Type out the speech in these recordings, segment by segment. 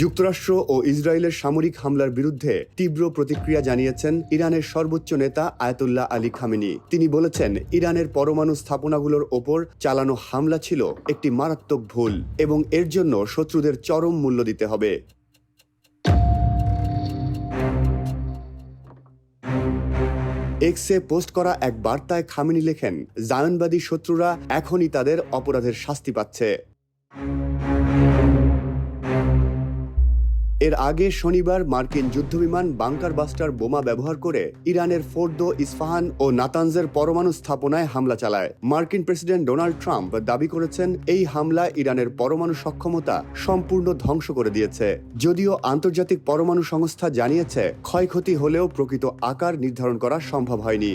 যুক্তরাষ্ট্র ও ইসরায়েলের সামরিক হামলার বিরুদ্ধে তীব্র প্রতিক্রিয়া জানিয়েছেন ইরানের সর্বোচ্চ নেতা আয়াতুল্লাহ আলী খামেনি। তিনি বলেছেন, ইরানের পরমাণু স্থাপনাগুলোর ওপর চালানো হামলা ছিল একটি মারাত্মক ভুল এবং এর জন্য শত্রুদের চরম মূল্য দিতে হবে। এক্সে পোস্ট করা এক বার্তায় খামেনি লেখেন জায়নবাদী শত্রুরা এখনই তাদের অপরাধের শাস্তি পাচ্ছে। এর আগে শনিবার মার্কিন যুদ্ধবিমান বাংকার বাস্টার বোমা ব্যবহার করে ইরানের ফোর্দো ইস্পাহান ও নাতানজের পরমাণু স্থাপনায় হামলা চালায়। মার্কিন প্রেসিডেন্ট ডোনাল্ড ট্রাম্প দাবি করেছেন, এই হামলা ইরানের পরমাণু সক্ষমতা সম্পূর্ণ ধ্বংস করে দিয়েছে। যদিও আন্তর্জাতিক পরমাণু সংস্থা জানিয়েছে, ক্ষয়ক্ষতি হলেও প্রকৃত আকার নির্ধারণ করা সম্ভব হয়নি।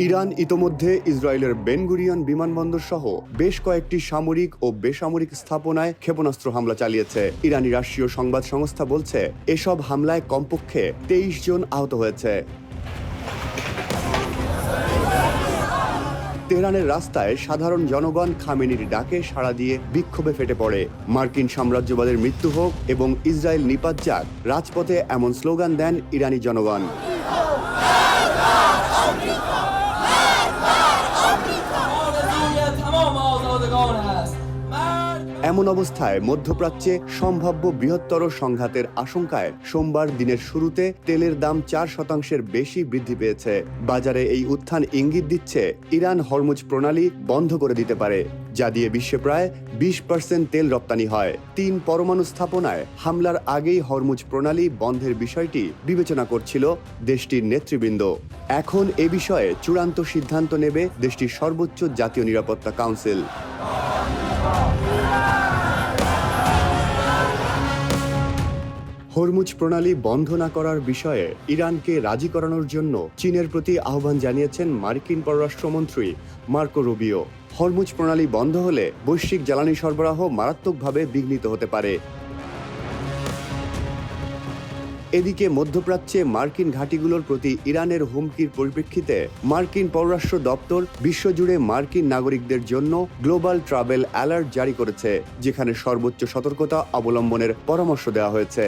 ইরান ইতোমধ্যে ইসরায়েলের বেনগুরিয়ন বিমানবন্দর সহ বেশ কয়েকটি সামরিক ও বেসামরিক স্থাপনায় ক্ষেপণাস্ত্র হামলা চালিয়েছে। ইরানি রাষ্ট্রীয় সংবাদ সংস্থা বলছে, এসব হামলায় কমপক্ষে তেইশ জন আহত হয়েছে। তেহরানের রাস্তায় সাধারণ জনগণ খামেনির ডাকে সাড়া দিয়ে বিক্ষোভে ফেটে পড়ে। মার্কিন সাম্রাজ্যবাদের মৃত্যু হোক এবং ইসরায়েল নিপাত যাক, রাজপথে এমন স্লোগান দেন ইরানি জনগণ। এমন অবস্থায় মধ্যপ্রাচ্যে সম্ভাব্য বৃহত্তর সংঘাতের আশঙ্কায় সোমবার দিনের শুরুতে তেলের দাম চার শতাংশের বেশি বৃদ্ধি পেয়েছে। বাজারে এই উত্থান ইঙ্গিত দিচ্ছে ইরান হরমুজ প্রণালী বন্ধ করে দিতে পারে, যা দিয়ে বিশ্বে প্রায় বিশ পার্সেন্ট তেল রপ্তানি হয়। তিন পরমাণু স্থাপনায় হামলার আগেই হরমুজ প্রণালী বন্ধের বিষয়টি বিবেচনা করছিল দেশটির নেতৃবৃন্দ। এখন এ বিষয়ে চূড়ান্ত সিদ্ধান্ত নেবে দেশটির সর্বোচ্চ জাতীয় নিরাপত্তা কাউন্সিল। হরমুজ প্রণালী বন্ধ না করার বিষয়ে ইরানকে রাজি করানোর জন্য চীনের প্রতি আহ্বান জানিয়েছেন মার্কিন পররাষ্ট্রমন্ত্রী মার্কো রুবিও। হরমুজ প্রণালী বন্ধ হলে বৈশ্বিক জ্বালানি সরবরাহ মারাত্মকভাবে বিঘ্নিত হতে পারে। এদিকে মধ্যপ্রাচ্যে মার্কিন ঘাঁটিগুলোর প্রতি ইরানের হুমকির পরিপ্রেক্ষিতে মার্কিন পররাষ্ট্র দপ্তর বিশ্বজুড়ে মার্কিন নাগরিকদের জন্য গ্লোবাল ট্রাভেল অ্যালার্ট জারি করেছে, যেখানে সর্বোচ্চ সতর্কতা অবলম্বনের পরামর্শ দেওয়া হয়েছে।